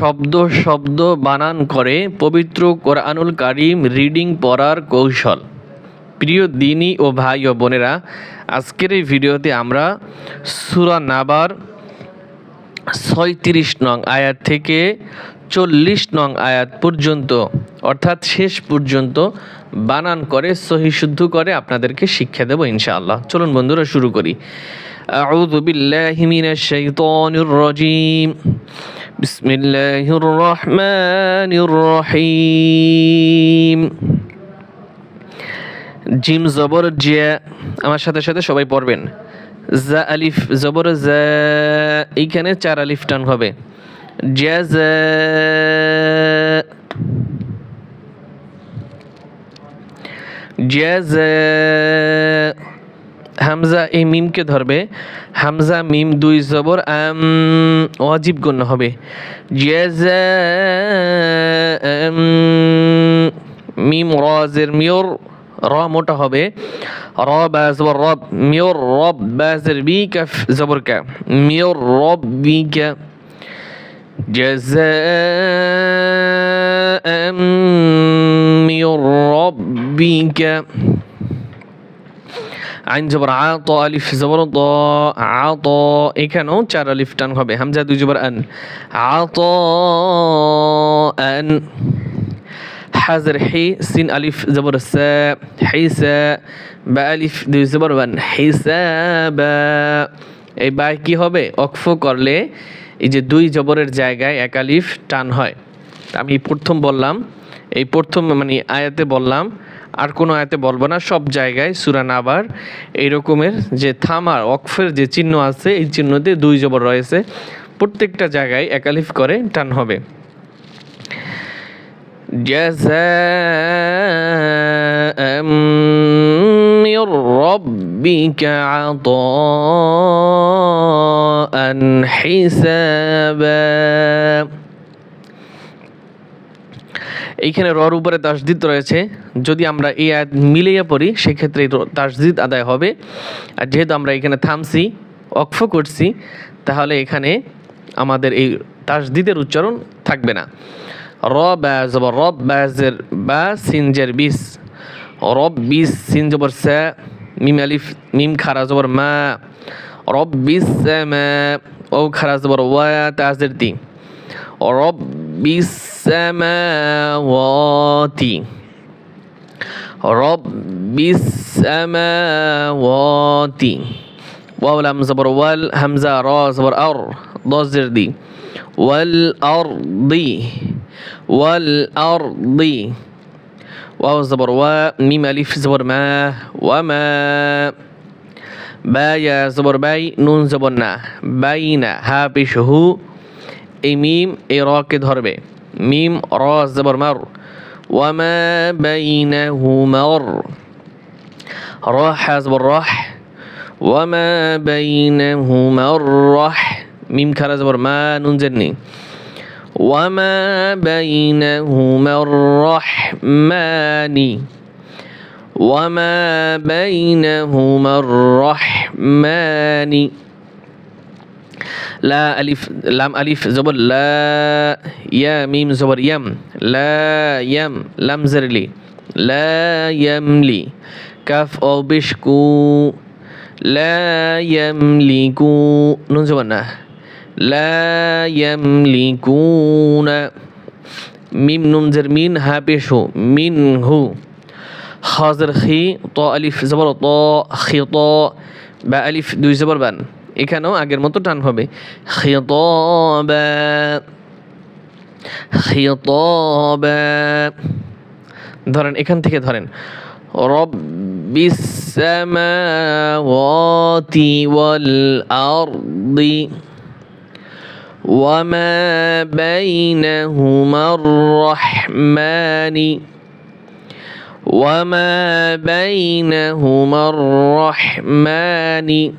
শব্দ শব্দ বানান করে পবিত্র কোরআনুল কারিম রিডিং পড়ার কৌশল। প্রিয় দিনী ও ভাই ও বোনেরা, আজকের এই ভিডিওতে আমরা সুরা নাবার ছয়ত্রিশ নং আয়াত থেকে চল্লিশ নং আয়াত পর্যন্ত অর্থাৎ শেষ পর্যন্ত বানান করে সহি শুদ্ধ করে আপনাদেরকে শিক্ষা দেব ইনশাআল্লাহ চলুন বন্ধুরা শুরু করি أعوذ بالله من الشيطان الرجيم بسم الله الرحمن الرحيم জিম জবর জিয়া আমার সাথে সাথে সবাই পড়বেন জা আলিফ জবর জা এইখানে চার আলিফ টান হবে জিয়া জা হামজা এই মিমকে ধরবে। হামজা মিম দুই জবর আম অজীব গণ্য হবে। জিয়া মিম রজের মিওর র মোটা হবে। র বা রব মিওর রব বাজের বি কাফ জবর কা মিওর রব বি কা جزاء من ربك আইন জবর আ ত আলিফ জবর ত আ ত এখানেও চার আলিফ টান হবে হামজা দুই জবর আন আ ত আন হাজর হি সিন আলিফ জবর সা হিসা বা আলিফ দুই জবর বান হিসাবা এই বাই কি হবে অক্ফ করলে এই যে দুই জবরের জায়গায় এক আলিফ টান হয় আমি প্রথম বললাম এই প্রথম মানে আয়াতে বললাম আর কোনো আয়াতে বলবো না সব জায়গায় সুরান আবার এই রকমের যে থামার অক্ফের যে চিহ্ন আছে এই চিহ্নতে দুই জবর রয়েছে প্রত্যেকটা জায়গায় একালিফ করে টান হবে جزاء من ربك عطاء حسابا এইখানে রর উপরে তাসদিদ রয়েছে যদি আমরা এই আয়াত মিলিয়ে পড়ি সেক্ষেত্রে তাসদিদ আদায় হবে আর যেহেতু আমরা এখানে থামছি অক্ফ করছি তাহলে এখানে আমাদের এই তাসদিদের উচ্চারণ থাকবে না র ব্যাজ জবর রব ব্যাজের বা সিনজের বিস রব্বিস সিন জবর সে মিম আলিফ মিম খারা জবর মা রব্বিস মা ও খারা জবর ওয়া তাজের তি রব্বিস সামাওয়াতি রব্বিস সামাওয়াতি ওয়াল হাম জবর ওয়াল হামজা র জবর আর দজের দি ওয়াল আরদি ওয়াল আরদি واو زبر و ميم ألف زبر ما وما با يا زبر باي نون زبر نا بين ها بشه এই মিম এই রকে ধরবে মিম র জবর মার ওয়ামা বাইনাহুমার রহ জবর রহ ওয়ামা বাইনাহুমার রহ মিম খারা জবর মা নুন জেননি وما بينهما الرحمن وما بينهما الرحمن لا ألف لام ألف زبر لا يا ميم زبر يم لا يم لم زر لي لا يملي كف أو بشكو لا يملكو نون زبر লা ইয়ামলিকুনা মিম নুন জের মিন হা পেশ হু মিন হু। হাজর খি, ত আলিফ জবর, ত খি, ত বা আলিফ দুই জবর বান। এখানেও আগের মতো টান হবে। খিতবা খিতবা ধরেন, এখান থেকে ধরেন। সামাওয়াতি ওয়াল আরদি وما بينهما الرحمن وما بينهما الرحمن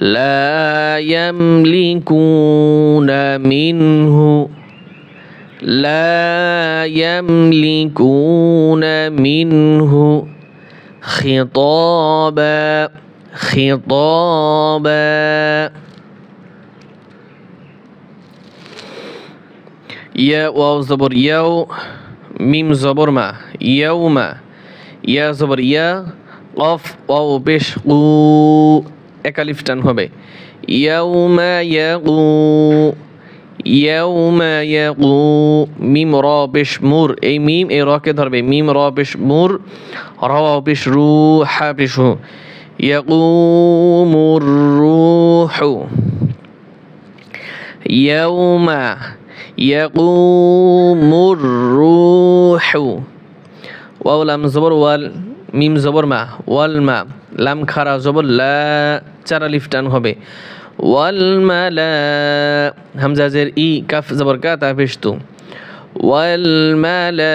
لا يملكون منه لا يملكون منه خطابا خطابا ইয়া ওয়াও জবর ইয়াও মিম জবর মা ইয়াও মা ইয়া জবর ইয়া অফ ওয়াও পেশ উ একালিফ টান হবে ইয়াউমা ইয়াউ ইয়াউমা ইয়াউ মিম র পেশ মুর এই মিম এই রকে ধরবে মিম র পেশ মুর র পেশ রু হা পেশ হু ইয়াকুমুর রুহু ইয়াউমা ইয়াকুমুর রুহু। ওয়াও, লাম জবর, ওয়াল, মিম জবর, মা। ওয়াল, মা। লাম খারা জবর, লা, চারা লিফ টান হবে। ওয়াল মালা হামজাজের ই, কাফ জবর, কা, তা পেশতু ওয়াল মালা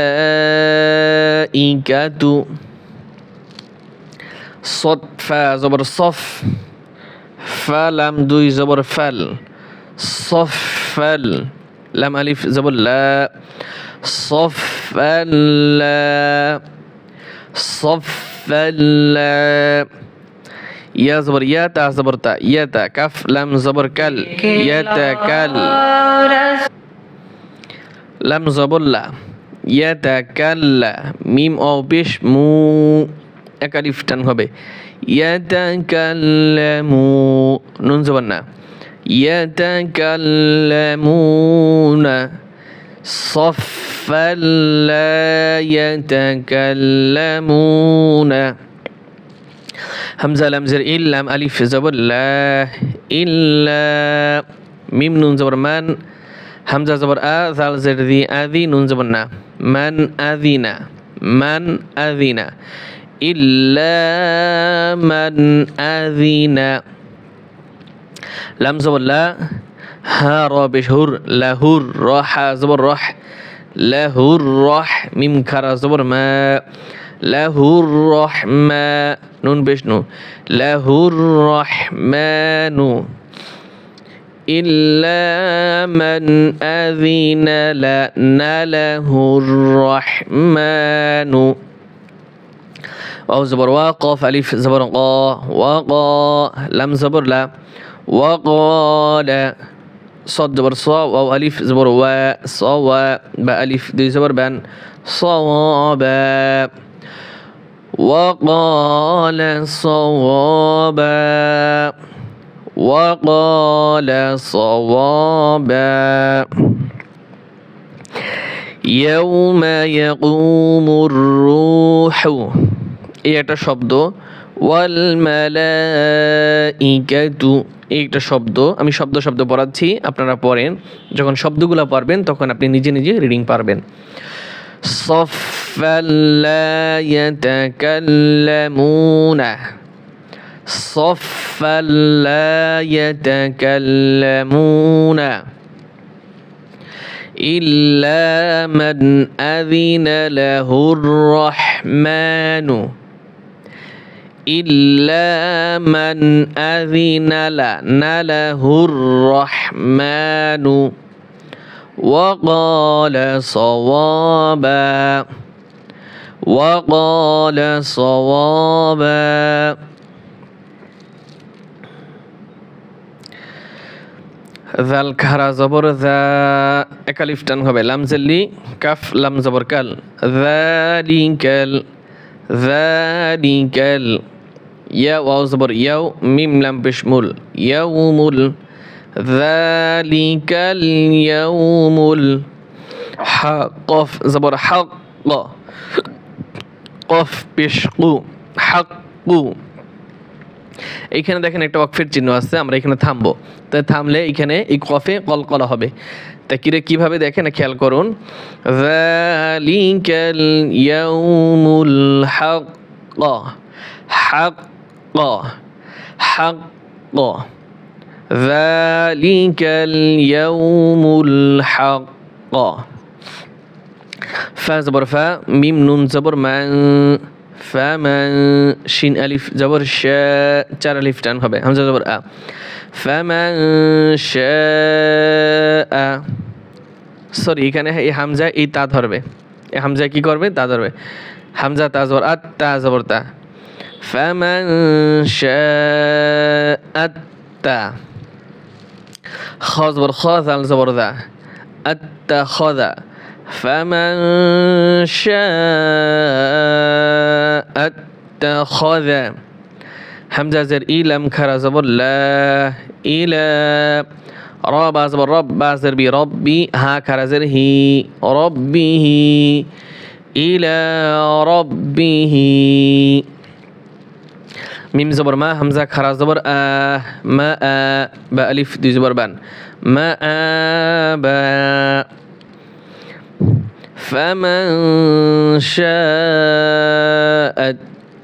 ই কাতু সদ ফা জবর, সফ। ফা, লাম, দুই জবর, ফাল। সফ, ফাল। ألف زبر لا صفلا صفلا يا زبر يا تا زبر تا يا تا كف لام زبر كل يا تا كل لام زبر لا يا تا كل ميم أو بيش مو একালিফ টান হবে ইয়াতাকাল্লামু নুন জবান না يتكلمون صفا لا يتكلمون. همزة لام زر إلا ألف زبر لا إلا ميم نون زبر من همزة زبر آ ذال زر ذي أذي نون زبر نا. من أذينا من أذينا. إلا من أذينا. লাম জবর লা হা র বেশ হুর লাহুর র হা জবর রহ লাহুর রহ মিম খারা জবর মা লাহুর রহমা নুন বেশ নু লাহুর রহমানু إلا من أذن لنا له الرحمن واو زبر واقف ألف زبر قا وقا لم زبر لا وقال صاد زبر صا واو ألف زبر و صوا بألف دي زبر بان صوابا وقال صوابا وقال صوابا يوم يقوم الروح এই একটা শব্দ ওয়াল মালাইকাতু এই একটা শব্দ আমি শব্দ শব্দ পড়াচ্ছি আপনারা পড়েন যখন শব্দগুলো পড়বেন তখন আপনি নিজে নিজে রিডিং পারবেন صفا لا يتكلمون صفا لا يتكلمون إلا من أذن له الرحمن إلا من أذن لنا له الرحمن. وقال صوابا. وقال صوابا. ذل كهرا زبر ذا أكاليف تنهب لمز اللي كف لام زبر كال. ذلك ذلك ইয়া ওয়াও জবর ইয়াও মিম লাম পেশমুল ইয়াউমুল জালিকাল ইয়াউমুল হা কফ জবর হক কফ পেশকু হাক্কু এইখানে দেখেন একটা ওয়াকফের চিহ্ন আছে, আমরা এখানে থামবো। তাই থামলে এখানে এই কফে কল কলকলা হবে। তা কিরে কীভাবে দেখেন? খেয়াল করুন। যালিকাল ইয়াউমুল হাক্ক হাক্ক হাক্ক যালিকাল ইয়াউমুল হাক্ক ফা জবর ফা মিম নুন জবর মান ফামান শিন আলিফ জবর শা চার আলিফ টান হবে হামজা জবর আ ফামান শা সরি এখানে এই হামজা এই তা ধরবে। এই হামজা কি করবে? তা ধরবে। হামজা তা জবর আত তা জবর তা। فمن شاء أتى خاص برخاص على ذال زبر ذا. أتخذ. فمن شاء اتخذ حمزة زر إلى لم زبر لا إلى را زبر رب با زر بي ربي. ها كرا زر هي ربه إلى ربه ميم زبر ما همزة خرا زبر آ ما آ باء ألف دي زبر بان. ما آ باء فمن شاء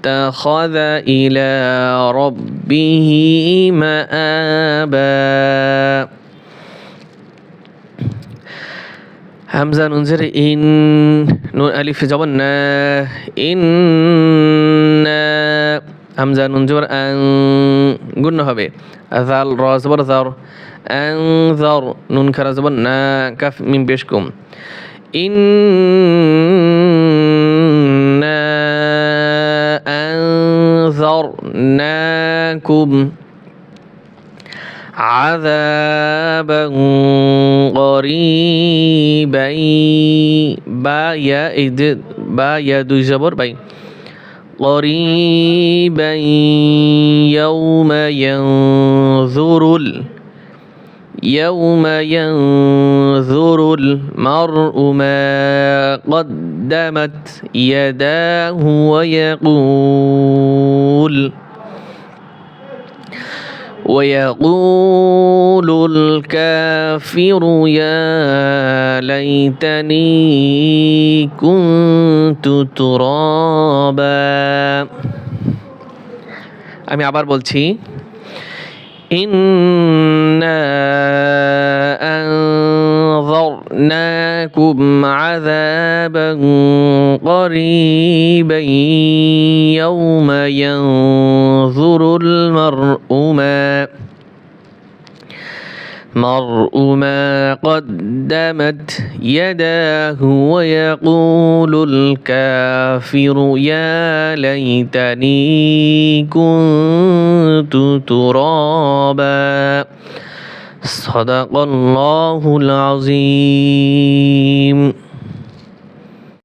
اتخذ إلى ربه مآبا همزة ننزل إن نون ألف زبنا إن হামজা নুন জবর আং গুণ হবে জাল র জবর জার আং জার নুন খারা জবর না কাফ মিম পেশ কুম إنا أنذرناكم عذابا قريبا با يا إد با يا دو زبر باي قريبا يوم ينظر يوم ينظر المرء ما قدمت يداه ويقول ويقول الكافر يا ليتني كنت ترابا আমি আবার বলছি إنا أنظرناكم عذابا قريبا يوم ينظر المرء ما مرء ما قدمت يداه ويقول الكافر يا ليتني كنت ترابا صدق الله العظيم